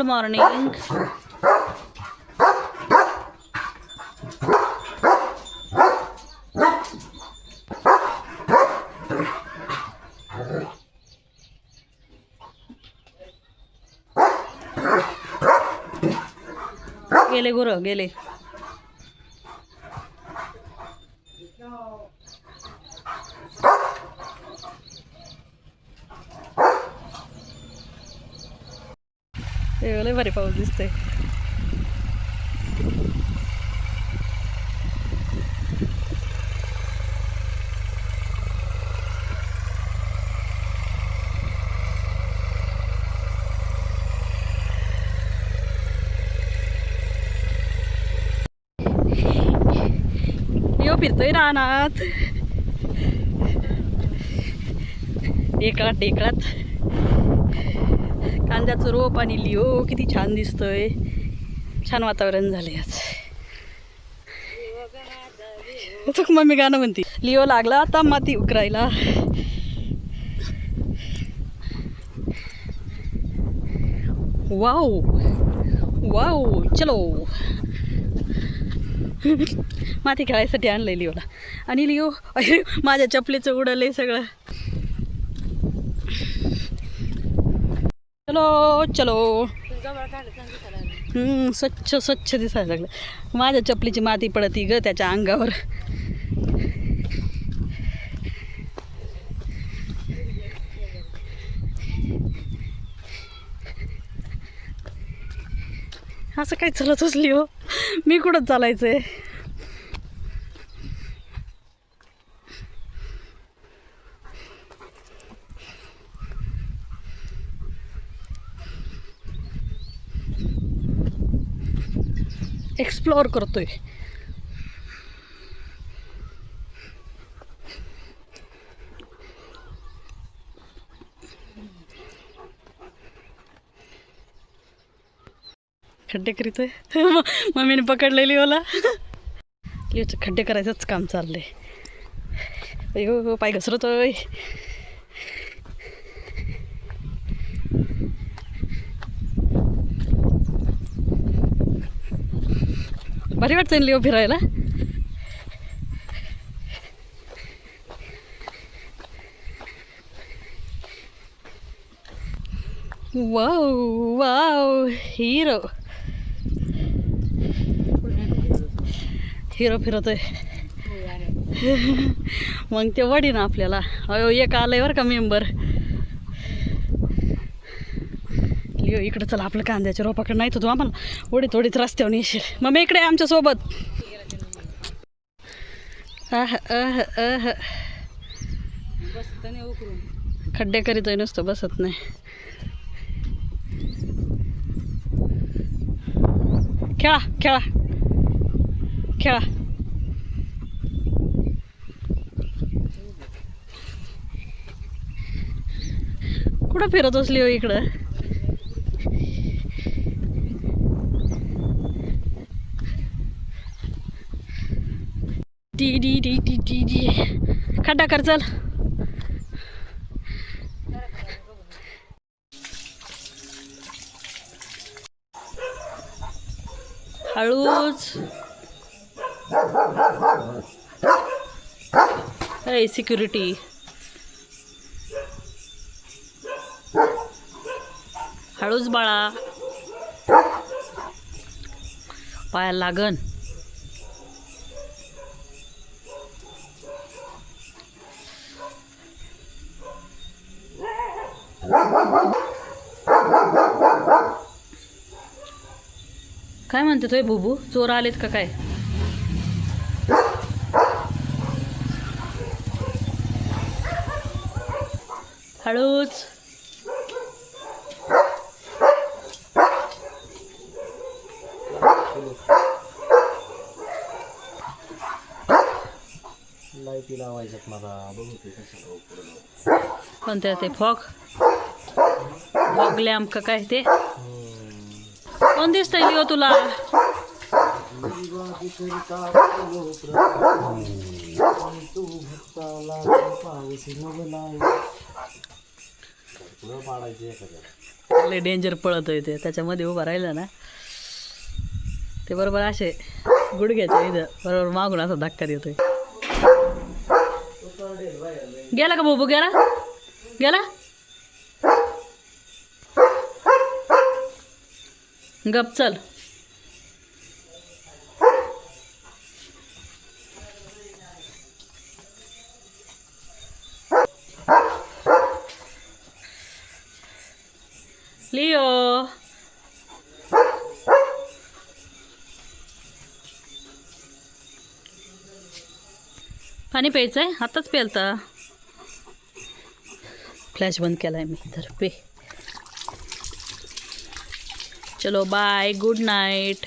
Good morning गेले गुरु गेले. लय भारी पाऊस दिसतोय. यो फिरतोय रानात. टेकळात टेकळात कांद्याचं रोप आणि लिओ किती छान दिसतोय. छान वातावरण झाले आज. चुक मम्मी गाणं म्हणते. लिओ लागला आता माती उकरायला. वाव. वाव. चलो. माती खेळायसाठी आणलंय लिओला. आणि लिओ अरे माझ्या चपलीचं उडलंय सगळं. चलो चलो. स्वच्छ स्वच्छ दिसायला लागलं. माझ्या चपलीची माती पडती ग त्याच्या अंगावर. असं काय चालत असली हो. मी कुठं चालायचंय? एक्सप्लोअर करतोय. खड्डे करीतोय. मम्मीने पकडलेली ओला. लिहूचं खड्डे करायचंच काम चाललंय. अयो पाय घसरतोय. भारी वाटतं ना लिओ फिरायला. वाव वाव हिरो हिरो फिरतोय. मग ते वडी ना आपल्याला. अयो एक आलंय बरं का मेंबर यो इकडं चला आपलं कांद्याच्या रोपाकडे नाही होतो आम्हाला थोडी थोडीच रस्त्यावर येशील मग मी इकडे आमच्यासोबत. अह आह आह. खड्डे करीतोय नुसतं बसत नाही. खेळा खेळा. खेळा. कुठं फिरत असली हो इकडं? डी डी डी डी डी डी. खड्डा कर चल. हळूच. अरे सिक्युरिटी हळूच बाळा. पायाला लागन. काय म्हणते तोय बुबू? चोर आलेत का काय? हळूच. लाईटी लावायच्यात मला बघू ते कसं पण त्या ते फॉग? फॉग का काय ते? कोण दिसतंय लिओ तुला? लय डेंजर पळतोय ते. त्याच्यामध्ये उभा राहिलं ना. ते बरोबर असे गुडघ्याच्या हो इथं. बरोबर मागून असा धक्का देतोय. गेला का बाबू? गेला? गेला? गप चल. लिओ. पाणी प्यायचं आहे आताच प्यालता. फ्लॅश बंद केला आहे मी. तर पे. चलो बाय गुड नाईट